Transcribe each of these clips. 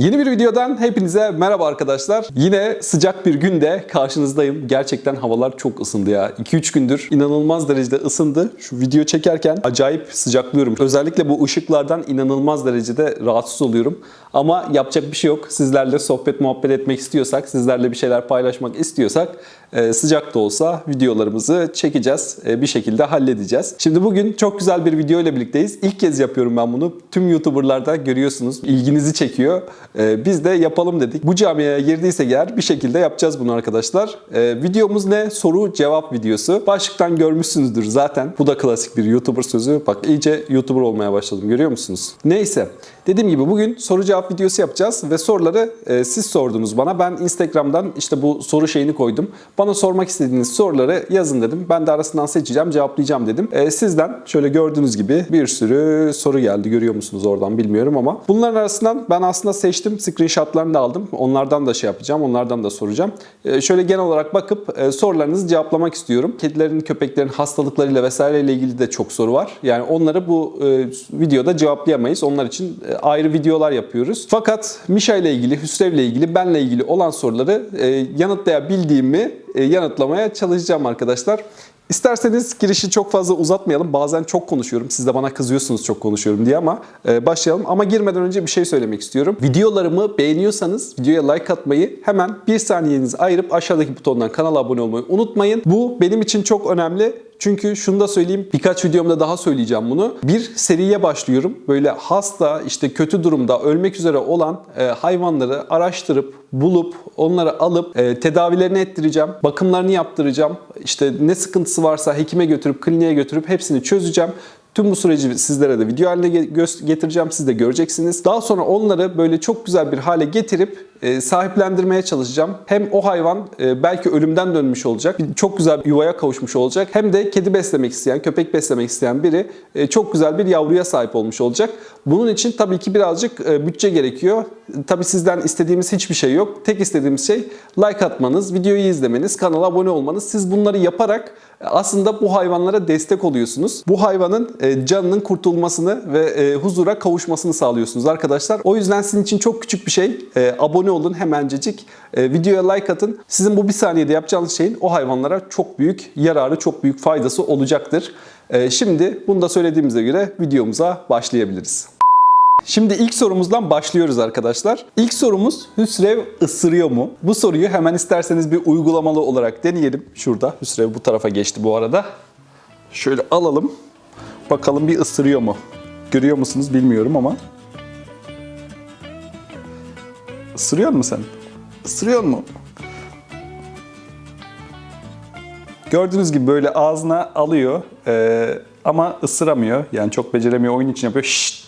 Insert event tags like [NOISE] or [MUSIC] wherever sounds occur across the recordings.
Yeni bir videodan hepinize merhaba arkadaşlar. Yine sıcak bir günde karşınızdayım. Gerçekten havalar çok ısındı ya. 2-3 gündür inanılmaz derecede ısındı. Şu video çekerken acayip sıcaklıyorum. Özellikle bu ışıklardan inanılmaz derecede rahatsız oluyorum. Ama yapacak bir şey yok. Sizlerle sohbet muhabbet etmek istiyorsak, sizlerle bir şeyler paylaşmak istiyorsak e, sıcak da olsa videolarımızı çekeceğiz. e, Bir şekilde halledeceğiz. Şimdi bugün çok güzel bir video ile birlikteyiz. İlk kez yapıyorum ben bunu. Tüm YouTuber'larda görüyorsunuz. ilginizi çekiyor. E, Biz de yapalım dedik. Bu camiye girdiysek eğer bir şekilde yapacağız bunu arkadaşlar. E, Videomuz ne? Soru cevap videosu. Başlıktan görmüşsünüzdür zaten. Bu da klasik bir YouTuber sözü. Bak iyice YouTuber olmaya başladım. Görüyor musunuz? Neyse. Dediğim gibi bugün soru cevap videosu yapacağız ve soruları e, siz sordunuz bana. Ben Instagram'dan işte bu soru şeyini koydum. Bana sormak istediğiniz soruları yazın dedim. Ben de arasından seçeceğim, cevaplayacağım dedim. E, sizden şöyle gördüğünüz gibi bir sürü soru geldi. Görüyor musunuz oradan bilmiyorum ama. Bunların arasından ben aslında seçtim. Screenshotlarını da aldım. Onlardan da şey yapacağım. Onlardan da soracağım. E, şöyle genel olarak bakıp e, sorularınızı cevaplamak istiyorum. Kedilerin, köpeklerin hastalıklarıyla vesaireyle ilgili de çok soru var. Yani onları bu e, videoda cevaplayamayız. Onlar için e, ayrı videolar yapıyoruz. Fakat Mişa ile ilgili, Hüsrev ile ilgili, benle ilgili olan soruları yanıtlayabildiğimi yanıtlamaya çalışacağım arkadaşlar. İsterseniz girişi çok fazla uzatmayalım. Bazen çok konuşuyorum. Siz de bana kızıyorsunuz çok konuşuyorum diye ama e, başlayalım. Ama girmeden önce bir şey söylemek istiyorum. Videolarımı beğeniyorsanız videoya like atmayı hemen bir saniyenizi ayırıp aşağıdaki butondan kanala abone olmayı unutmayın. Bu benim için çok önemli. Çünkü şunu da söyleyeyim, birkaç videomda daha söyleyeceğim bunu. Bir seriye başlıyorum. Böyle hasta, işte kötü durumda, ölmek üzere olan e, hayvanları araştırıp, bulup, onları alıp e, tedavilerini ettireceğim, bakımlarını yaptıracağım. İşte ne sıkıntısı varsa hekime götürüp, kliniğe götürüp hepsini çözeceğim. Tüm bu süreci sizlere de video haline getireceğim. Siz de göreceksiniz. Daha sonra onları böyle çok güzel bir hale getirip e, sahiplendirmeye çalışacağım. Hem o hayvan e, belki ölümden dönmüş olacak. Çok güzel bir yuvaya kavuşmuş olacak. Hem de kedi beslemek isteyen, köpek beslemek isteyen biri e, çok güzel bir yavruya sahip olmuş olacak. Bunun için tabii ki birazcık bütçe gerekiyor. Tabii sizden istediğimiz hiçbir şey yok. Tek istediğimiz şey like atmanız, videoyu izlemeniz, kanala abone olmanız. Siz bunları yaparak aslında bu hayvanlara destek oluyorsunuz. Bu hayvanın canının kurtulmasını ve huzura kavuşmasını sağlıyorsunuz arkadaşlar. O yüzden sizin için çok küçük bir şey. E, Abone olun hemencecik. E, Videoya like atın. Sizin bu bir saniyede yapacağınız şeyin o hayvanlara çok büyük yararı, çok büyük faydası olacaktır. E, Şimdi bunu da söylediğimize göre videomuza başlayabiliriz. Şimdi ilk sorumuzdan başlıyoruz arkadaşlar. İlk sorumuz Hüsrev ısırıyor mu? Bu soruyu hemen isterseniz bir uygulamalı olarak deneyelim. Şurada Hüsrev bu tarafa geçti bu arada. Şöyle alalım. Bakalım bir ısırıyor mu? Görüyor musunuz bilmiyorum ama. Isırıyor mu sen? Isırıyor mu? Gördüğünüz gibi böyle ağzına alıyor ee, ama ısıramıyor. Yani çok beceremiyor, oyun için yapıyor. Şşt!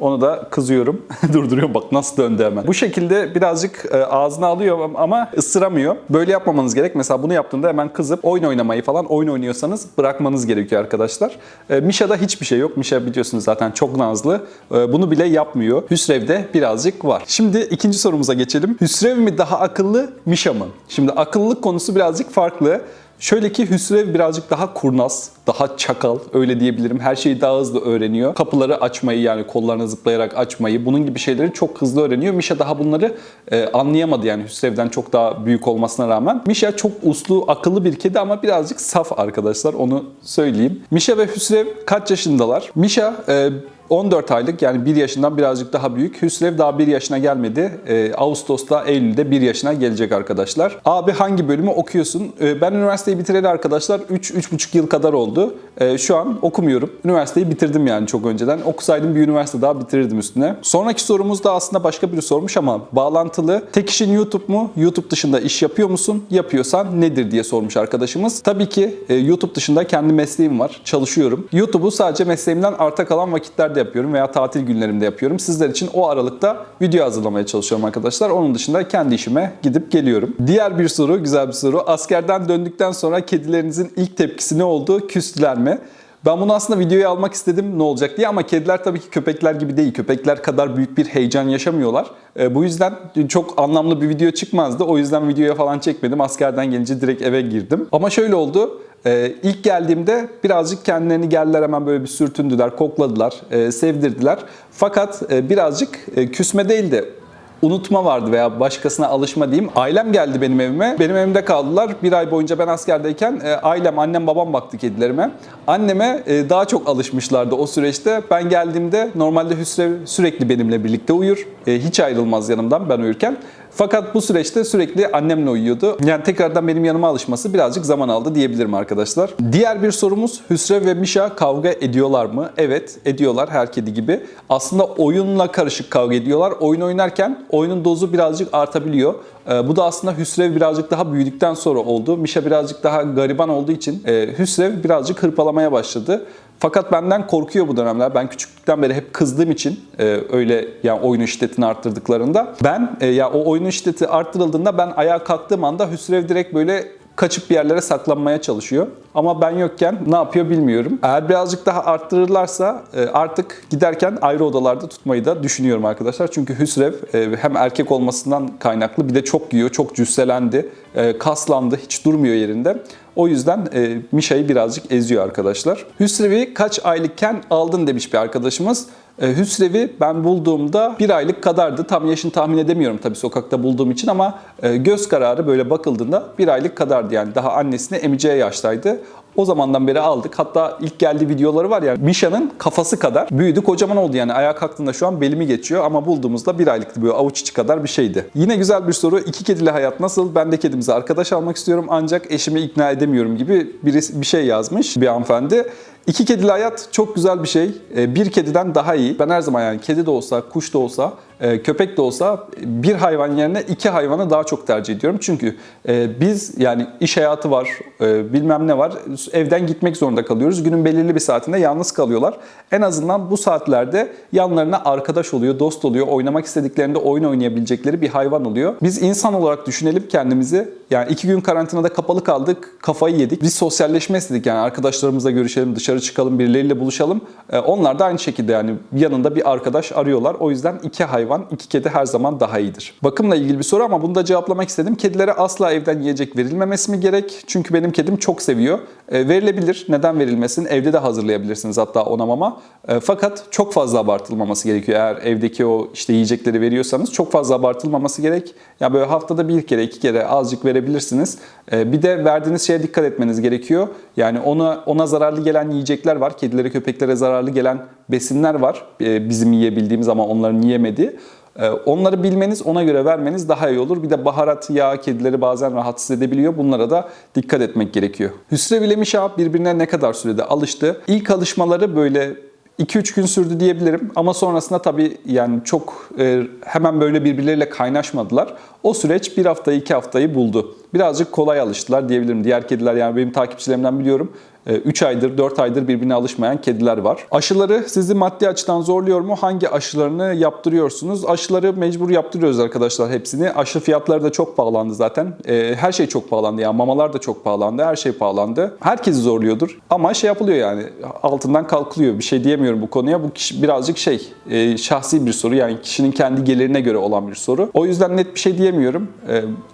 Onu da kızıyorum. [LAUGHS] Durduruyorum bak nasıl döndü hemen. Bu şekilde birazcık e, ağzına alıyor ama ısıramıyor. Böyle yapmamanız gerek. Mesela bunu yaptığında hemen kızıp oyun oynamayı falan oyun oynuyorsanız bırakmanız gerekiyor arkadaşlar. E, Misha'da hiçbir şey yok. Misha biliyorsunuz zaten çok nazlı. E, bunu bile yapmıyor. Hüsrev'de birazcık var. Şimdi ikinci sorumuza geçelim. Hüsrev mi daha akıllı, Misha mı? Şimdi akıllılık konusu birazcık farklı. Şöyle ki Hüsrev birazcık daha kurnaz, daha çakal öyle diyebilirim. Her şeyi daha hızlı öğreniyor. Kapıları açmayı yani kollarına zıplayarak açmayı bunun gibi şeyleri çok hızlı öğreniyor. Misha daha bunları e, anlayamadı yani Hüsrev'den çok daha büyük olmasına rağmen. Misha çok uslu, akıllı bir kedi ama birazcık saf arkadaşlar onu söyleyeyim. Misha ve Hüsrev kaç yaşındalar? Misha e, 14 aylık yani 1 yaşından birazcık daha büyük. Hüsrev daha 1 yaşına gelmedi. Ee, Ağustos'ta, Eylül'de 1 yaşına gelecek arkadaşlar. Abi hangi bölümü okuyorsun? Ee, ben üniversiteyi bitireli arkadaşlar 3-3,5 yıl kadar oldu. Ee, şu an okumuyorum. Üniversiteyi bitirdim yani çok önceden. Okusaydım bir üniversite daha bitirirdim üstüne. Sonraki sorumuz da aslında başka biri sormuş ama bağlantılı. Tek işin YouTube mu? YouTube dışında iş yapıyor musun? Yapıyorsan nedir diye sormuş arkadaşımız. Tabii ki e, YouTube dışında kendi mesleğim var. Çalışıyorum. YouTube'u sadece mesleğimden arta kalan vakitlerde yapıyorum veya tatil günlerimde yapıyorum. Sizler için o aralıkta video hazırlamaya çalışıyorum arkadaşlar. Onun dışında kendi işime gidip geliyorum. Diğer bir soru, güzel bir soru. Askerden döndükten sonra kedilerinizin ilk tepkisi ne oldu? Küstüler mi? Ben bunu aslında videoya almak istedim ne olacak diye ama kediler tabii ki köpekler gibi değil. Köpekler kadar büyük bir heyecan yaşamıyorlar. E, bu yüzden çok anlamlı bir video çıkmazdı. O yüzden videoya falan çekmedim. Askerden gelince direkt eve girdim. Ama şöyle oldu. E, ilk geldiğimde birazcık kendilerini geldiler hemen böyle bir sürtündüler, kokladılar, e, sevdirdiler. Fakat e, birazcık e, küsme değil de unutma vardı veya başkasına alışma diyeyim. Ailem geldi benim evime. Benim evimde kaldılar. Bir ay boyunca ben askerdeyken e, ailem, annem, babam baktı kedilerime. Anneme e, daha çok alışmışlardı o süreçte. Ben geldiğimde normalde Hüsrev sürekli benimle birlikte uyur. E, hiç ayrılmaz yanımdan ben uyurken. Fakat bu süreçte sürekli annemle uyuyordu. Yani tekrardan benim yanıma alışması birazcık zaman aldı diyebilirim arkadaşlar. Diğer bir sorumuz Hüsrev ve Mişa kavga ediyorlar mı? Evet ediyorlar her kedi gibi. Aslında oyunla karışık kavga ediyorlar. Oyun oynarken oyunun dozu birazcık artabiliyor. Ee, bu da aslında Hüsrev birazcık daha büyüdükten sonra oldu. Mişa birazcık daha gariban olduğu için e, Hüsrev birazcık hırpalamaya başladı. Fakat benden korkuyor bu dönemler. Ben küçüklükten beri hep kızdığım için e, öyle yani oyunun şiddetini arttırdıklarında ben e, ya o oyunun şiddeti arttırıldığında ben ayağa kalktığım anda Hüsrev direkt böyle kaçıp bir yerlere saklanmaya çalışıyor. Ama ben yokken ne yapıyor bilmiyorum. Eğer birazcık daha arttırırlarsa e, artık giderken ayrı odalarda tutmayı da düşünüyorum arkadaşlar. Çünkü Hüsrev e, hem erkek olmasından kaynaklı bir de çok yiyor, çok cüsselendi, kaslandı, hiç durmuyor yerinde. O yüzden e, Mişa'yı birazcık eziyor arkadaşlar. Hüsrev'i kaç aylıkken aldın demiş bir arkadaşımız. E, Hüsrev'i ben bulduğumda bir aylık kadardı. Tam yaşını tahmin edemiyorum tabii sokakta bulduğum için ama e, göz kararı böyle bakıldığında bir aylık kadardı. Yani daha annesini emeceği yaştaydı. O zamandan beri aldık. Hatta ilk geldiği videoları var ya Misha'nın kafası kadar büyüdü kocaman oldu yani. Ayağa kalktığında şu an belimi geçiyor ama bulduğumuzda bir aylıktı böyle avuç içi kadar bir şeydi. Yine güzel bir soru. İki kedili hayat nasıl? Ben de kedimize arkadaş almak istiyorum ancak eşimi ikna edemiyorum gibi birisi, bir şey yazmış bir hanımefendi. İki kedili hayat çok güzel bir şey. Ee, Bir kediden daha iyi. Ben her zaman yani kedi de olsa, kuş da olsa, e, köpek de olsa bir hayvan yerine iki hayvanı daha çok tercih ediyorum. Çünkü e, biz yani iş hayatı var, e, bilmem ne var. Evden gitmek zorunda kalıyoruz. Günün belirli bir saatinde yalnız kalıyorlar. En azından bu saatlerde yanlarına arkadaş oluyor, dost oluyor. Oynamak istediklerinde oyun oynayabilecekleri bir hayvan oluyor. Biz insan olarak düşünelim kendimizi. Yani iki gün karantinada kapalı kaldık, kafayı yedik. Biz sosyalleşme istedik yani arkadaşlarımızla görüşelim, dışarı çıkalım, birileriyle buluşalım. E, Onlar da aynı şekilde yani yanında bir arkadaş arıyorlar. O yüzden iki hayvan, iki kedi her zaman daha iyidir. Bakımla ilgili bir soru ama bunu da cevaplamak istedim. Kedilere asla evden yiyecek verilmemesi mi gerek? Çünkü benim kedim çok seviyor. E, verilebilir. Neden verilmesin? Evde de hazırlayabilirsiniz hatta ona mama. E, fakat çok fazla abartılmaması gerekiyor. Eğer evdeki o işte yiyecekleri veriyorsanız çok fazla abartılmaması gerek. Ya böyle haftada bir kere, iki kere azıcık verebilirsiniz. Bir de verdiğiniz şeye dikkat etmeniz gerekiyor. Yani ona ona zararlı gelen yiyecekler var. Kedilere, köpeklere zararlı gelen besinler var. E, bizim yiyebildiğimiz ama onların yiyemediği. E, Onları bilmeniz, ona göre vermeniz daha iyi olur. Bir de baharat, yağ kedileri bazen rahatsız edebiliyor. Bunlara da dikkat etmek gerekiyor. Hüsrev ile Mişa birbirine ne kadar sürede alıştı? İlk alışmaları böyle 2-3 gün sürdü diyebilirim ama sonrasında tabii yani çok e, hemen böyle birbirleriyle kaynaşmadılar. O süreç bir haftayı iki haftayı buldu. Birazcık kolay alıştılar diyebilirim. Diğer kediler yani benim takipçilerimden biliyorum. 3 aydır, 4 aydır birbirine alışmayan kediler var. Aşıları sizi maddi açıdan zorluyor mu? Hangi aşılarını yaptırıyorsunuz? Aşıları mecbur yaptırıyoruz arkadaşlar hepsini. Aşı fiyatları da çok pahalandı zaten. Ee, Her şey çok pahalandı yani mamalar da çok pahalandı, her şey pahalandı. Herkesi zorluyordur ama şey yapılıyor yani altından kalkılıyor. Bir şey diyemiyorum bu konuya. Bu kişi birazcık şey e, şahsi bir soru yani kişinin kendi gelirine göre olan bir soru. O yüzden net bir şey diyemiyorum.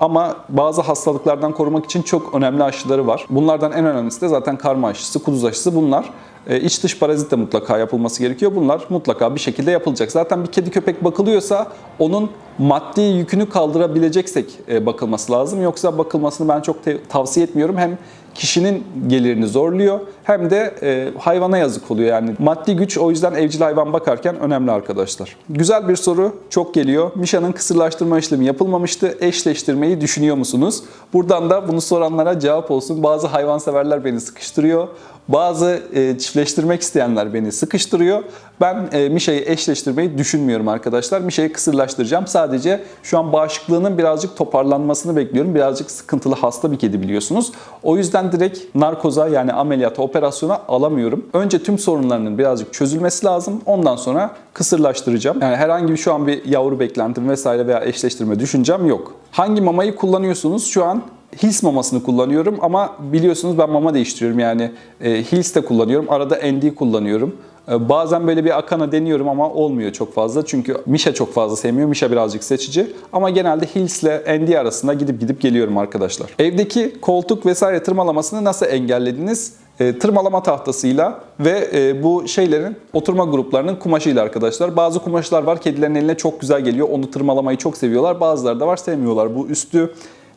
Ama bazı hastalıklardan korumak için çok önemli aşıları var. Bunlardan en önemlisi de zaten karma aşısı, kuduz aşısı bunlar. E, İç dış parazit de mutlaka yapılması gerekiyor. Bunlar mutlaka bir şekilde yapılacak. Zaten bir kedi köpek bakılıyorsa onun maddi yükünü kaldırabileceksek e, bakılması lazım. Yoksa bakılmasını ben çok tavsiye etmiyorum. Hem kişinin gelirini zorluyor hem de e, hayvana yazık oluyor. Yani maddi güç o yüzden evcil hayvan bakarken önemli arkadaşlar. Güzel bir soru çok geliyor. Mişa'nın kısırlaştırma işlemi yapılmamıştı. Eşleştirmeyi düşünüyor musunuz? Buradan da bunu soranlara cevap olsun. Bazı hayvanseverler beni sıkıştırıyor. Bazı e, çiftleştirmek isteyenler beni sıkıştırıyor. Ben e, Mişa'yı eşleştirmeyi düşünmüyorum arkadaşlar. Mişa'yı kısırlaştıracağım. Sadece şu an bağışıklığının birazcık toparlanmasını bekliyorum. Birazcık sıkıntılı hasta bir kedi biliyorsunuz. O yüzden direkt narkoza yani ameliyata, operasyona alamıyorum. Önce tüm sorunlarının birazcık çözülmesi lazım. Ondan sonra kısırlaştıracağım. Yani herhangi bir şu an bir yavru beklentim vesaire veya eşleştirme düşüncem yok. Hangi mamayı kullanıyorsunuz? Şu an Hils mamasını kullanıyorum ama biliyorsunuz ben mama değiştiriyorum yani e, Hils de kullanıyorum. Arada ND kullanıyorum. E, bazen böyle bir Akana deniyorum ama olmuyor çok fazla. Çünkü Misha çok fazla sevmiyor. Misha birazcık seçici. Ama genelde Hils ile ND arasında gidip gidip geliyorum arkadaşlar. Evdeki koltuk vesaire tırmalamasını nasıl engellediniz? e, tırmalama tahtasıyla ve e, bu şeylerin oturma gruplarının kumaşıyla arkadaşlar. Bazı kumaşlar var kedilerin eline çok güzel geliyor. Onu tırmalamayı çok seviyorlar. Bazıları da var sevmiyorlar. Bu üstü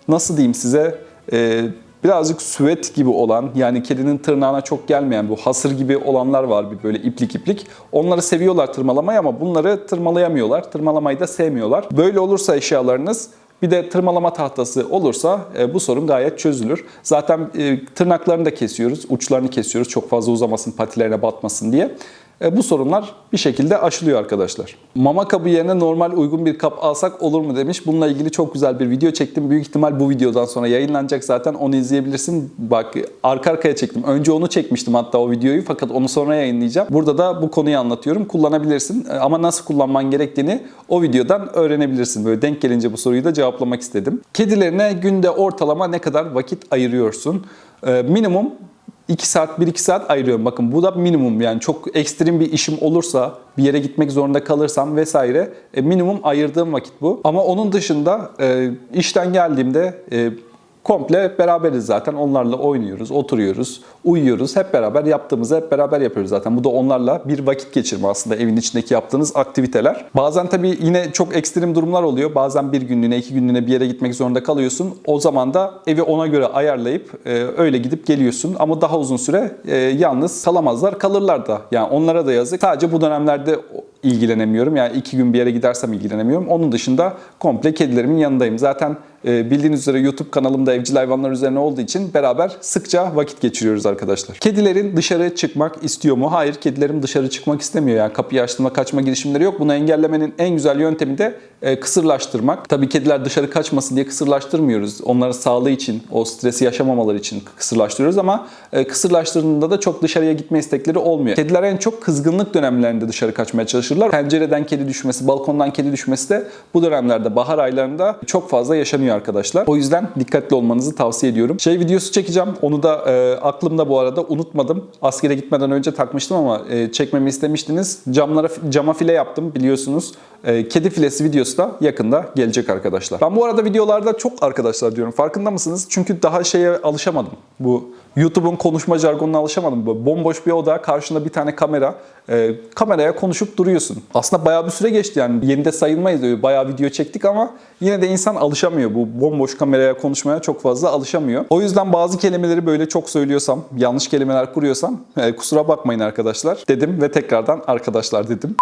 nasıl diyeyim size e, birazcık süet gibi olan yani kedinin tırnağına çok gelmeyen bu hasır gibi olanlar var bir böyle iplik iplik. Onları seviyorlar tırmalamayı ama bunları tırmalayamıyorlar. Tırmalamayı da sevmiyorlar. Böyle olursa eşyalarınız bir de tırmalama tahtası olursa e, bu sorun gayet çözülür. Zaten e, tırnaklarını da kesiyoruz, uçlarını kesiyoruz çok fazla uzamasın, patilerine batmasın diye. E, bu sorunlar bir şekilde aşılıyor arkadaşlar. Mama kabı yerine normal uygun bir kap alsak olur mu demiş. Bununla ilgili çok güzel bir video çektim. Büyük ihtimal bu videodan sonra yayınlanacak zaten. Onu izleyebilirsin. Bak arka arkaya çektim. Önce onu çekmiştim hatta o videoyu fakat onu sonra yayınlayacağım. Burada da bu konuyu anlatıyorum. Kullanabilirsin E, ama nasıl kullanman gerektiğini o videodan öğrenebilirsin. Böyle denk gelince bu soruyu da cevaplamak istedim. Kedilerine günde ortalama ne kadar vakit ayırıyorsun? E, minimum 2 saat 1-2 saat ayırıyorum. Bakın bu da minimum yani çok ekstrem bir işim olursa bir yere gitmek zorunda kalırsam vesaire e, minimum ayırdığım vakit bu. Ama onun dışında e, işten geldiğimde e, komple beraberiz zaten. Onlarla oynuyoruz, oturuyoruz, uyuyoruz. Hep beraber yaptığımızı hep beraber yapıyoruz zaten. Bu da onlarla bir vakit geçirme aslında evin içindeki yaptığınız aktiviteler. Bazen tabii yine çok ekstrem durumlar oluyor. Bazen bir günlüğüne, iki günlüğüne bir yere gitmek zorunda kalıyorsun. O zaman da evi ona göre ayarlayıp e, öyle gidip geliyorsun. Ama daha uzun süre e, yalnız kalamazlar, kalırlar da. Yani onlara da yazık. Sadece bu dönemlerde ilgilenemiyorum. Yani iki gün bir yere gidersem ilgilenemiyorum. Onun dışında komple kedilerimin yanındayım. Zaten bildiğiniz üzere YouTube kanalımda evcil hayvanlar üzerine olduğu için beraber sıkça vakit geçiriyoruz arkadaşlar. Kedilerin dışarı çıkmak istiyor mu? Hayır, kedilerim dışarı çıkmak istemiyor. Yani kapıyı açtığında kaçma girişimleri yok. Bunu engellemenin en güzel yöntemi de e, kısırlaştırmak. Tabii kediler dışarı kaçmasın diye kısırlaştırmıyoruz. Onların sağlığı için, o stresi yaşamamaları için kısırlaştırıyoruz ama e, kısırlaştırdığında da çok dışarıya gitme istekleri olmuyor. Kediler en çok kızgınlık dönemlerinde dışarı kaçmaya çalışırlar. Pencereden kedi düşmesi, balkondan kedi düşmesi de bu dönemlerde, bahar aylarında çok fazla yaşanıyor arkadaşlar. O yüzden dikkatli olmanızı tavsiye ediyorum. Şey videosu çekeceğim. Onu da e, aklımda bu arada unutmadım. Askere gitmeden önce takmıştım ama e, çekmemi istemiştiniz. Camlara cama file yaptım biliyorsunuz. E, kedi filesi videosu da yakında gelecek arkadaşlar. Ben bu arada videolarda çok arkadaşlar diyorum. Farkında mısınız? Çünkü daha şeye alışamadım. Bu YouTube'un konuşma jargonuna alışamadım. Böyle bomboş bir oda, karşında bir tane kamera. E, kameraya konuşup duruyorsun. Aslında bayağı bir süre geçti yani. Yeni de sayılmayız. Öyle bayağı video çektik ama yine de insan alışamıyor. Bu bomboş kameraya konuşmaya çok fazla alışamıyor. O yüzden bazı kelimeleri böyle çok söylüyorsam, yanlış kelimeler kuruyorsam e, kusura bakmayın arkadaşlar dedim ve tekrardan arkadaşlar dedim.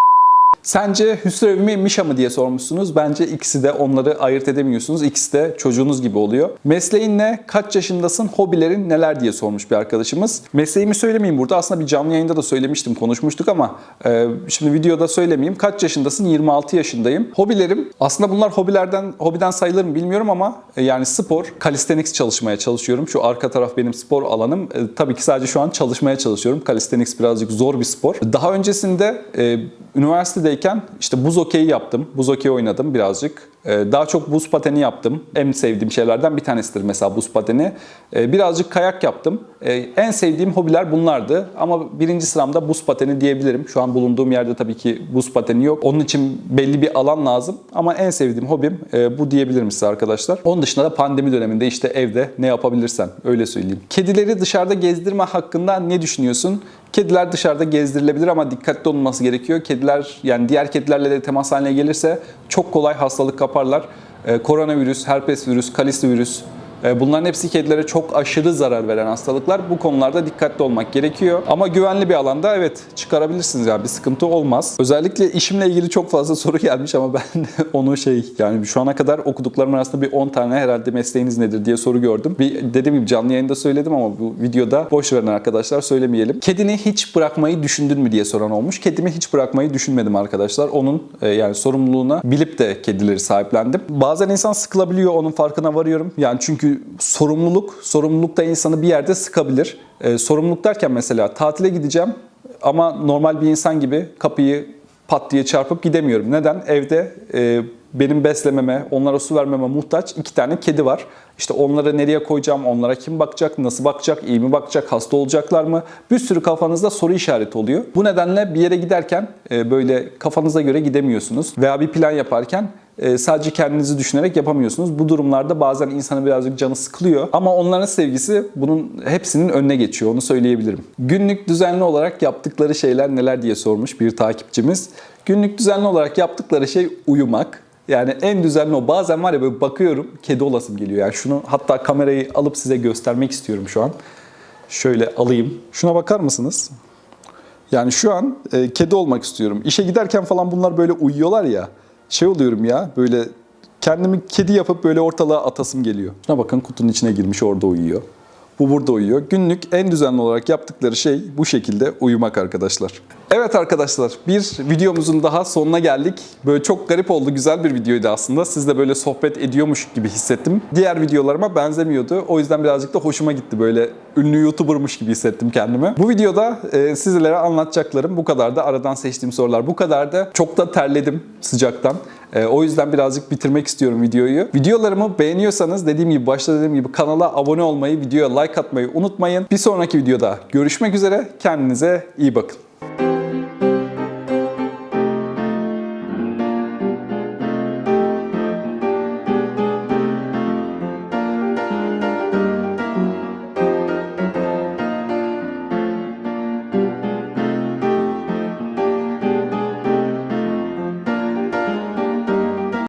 Sence Hüsrev mi Mişa mı diye sormuşsunuz. Bence ikisi de onları ayırt edemiyorsunuz. İkisi de çocuğunuz gibi oluyor. Mesleğin ne? Kaç yaşındasın? Hobilerin neler diye sormuş bir arkadaşımız. Mesleğimi söylemeyeyim burada. Aslında bir canlı yayında da söylemiştim, konuşmuştuk ama e, şimdi videoda söylemeyeyim. Kaç yaşındasın? 26 yaşındayım. Hobilerim aslında bunlar hobilerden hobiden sayılır mı bilmiyorum ama e, yani spor, calisthenics çalışmaya çalışıyorum. Şu arka taraf benim spor alanım. E, tabii ki sadece şu an çalışmaya çalışıyorum. Calisthenics birazcık zor bir spor. Daha öncesinde e, üniversitedeyken işte buz okeyi yaptım. Buz okeyi oynadım birazcık. Ee, Daha çok buz pateni yaptım. En sevdiğim şeylerden bir tanesidir mesela buz pateni. Ee, Birazcık kayak yaptım. Ee, En sevdiğim hobiler bunlardı. Ama birinci sıramda buz pateni diyebilirim. Şu an bulunduğum yerde tabii ki buz pateni yok. Onun için belli bir alan lazım. Ama en sevdiğim hobim e, bu diyebilirim size arkadaşlar. Onun dışında da pandemi döneminde işte evde ne yapabilirsen öyle söyleyeyim. Kedileri dışarıda gezdirme hakkında ne düşünüyorsun? Kediler dışarıda gezdirilebilir ama dikkatli olunması gerekiyor. Kediler yani diğer kedilerle de temas haline gelirse çok kolay hastalık kaparlar. Ee, koronavirüs, herpes virüs, kalisi virüs Bunların hepsi kedilere çok aşırı zarar veren hastalıklar. Bu konularda dikkatli olmak gerekiyor. Ama güvenli bir alanda evet çıkarabilirsiniz yani bir sıkıntı olmaz. Özellikle işimle ilgili çok fazla [LAUGHS] soru gelmiş ama ben [LAUGHS] onu şey yani şu ana kadar okuduklarım arasında bir 10 tane herhalde mesleğiniz nedir diye soru gördüm. Bir dediğim gibi canlı yayında söyledim ama bu videoda boş veren arkadaşlar söylemeyelim. Kedini hiç bırakmayı düşündün mü diye soran olmuş. Kedimi hiç bırakmayı düşünmedim arkadaşlar. Onun e, yani sorumluluğuna bilip de kedileri sahiplendim. Bazen insan sıkılabiliyor onun farkına varıyorum. Yani çünkü sorumluluk, sorumluluk da insanı bir yerde sıkabilir. Ee, sorumluluk derken mesela tatile gideceğim ama normal bir insan gibi kapıyı pat diye çarpıp gidemiyorum. Neden? Evde e, benim beslememe, onlara su vermeme muhtaç iki tane kedi var. İşte onları nereye koyacağım, onlara kim bakacak, nasıl bakacak, iyi mi bakacak, hasta olacaklar mı? Bir sürü kafanızda soru işareti oluyor. Bu nedenle bir yere giderken e, böyle kafanıza göre gidemiyorsunuz. Veya bir plan yaparken e, sadece kendinizi düşünerek yapamıyorsunuz. Bu durumlarda bazen insanın birazcık canı sıkılıyor. Ama onların sevgisi bunun hepsinin önüne geçiyor. Onu söyleyebilirim. Günlük düzenli olarak yaptıkları şeyler neler diye sormuş bir takipçimiz. Günlük düzenli olarak yaptıkları şey uyumak. Yani en düzenli o. Bazen var ya böyle bakıyorum kedi olasım geliyor. Yani şunu hatta kamerayı alıp size göstermek istiyorum şu an. Şöyle alayım. Şuna bakar mısınız? Yani şu an e, kedi olmak istiyorum. İşe giderken falan bunlar böyle uyuyorlar ya. Şey oluyorum ya böyle kendimi kedi yapıp böyle ortalığa atasım geliyor. Şuna bakın kutunun içine girmiş orada uyuyor. Bu burada uyuyor. Günlük en düzenli olarak yaptıkları şey bu şekilde uyumak arkadaşlar. Evet arkadaşlar bir videomuzun daha sonuna geldik. Böyle çok garip oldu. Güzel bir videoydu aslında. Siz de böyle sohbet ediyormuş gibi hissettim. Diğer videolarıma benzemiyordu. O yüzden birazcık da hoşuma gitti. Böyle ünlü YouTuber'mış gibi hissettim kendimi. Bu videoda e, sizlere anlatacaklarım bu kadar da aradan seçtiğim sorular bu kadar da çok da terledim sıcaktan. E, o yüzden birazcık bitirmek istiyorum videoyu. Videolarımı beğeniyorsanız dediğim gibi başta dediğim gibi kanala abone olmayı, videoya like atmayı unutmayın. Bir sonraki videoda görüşmek üzere. Kendinize iyi bakın.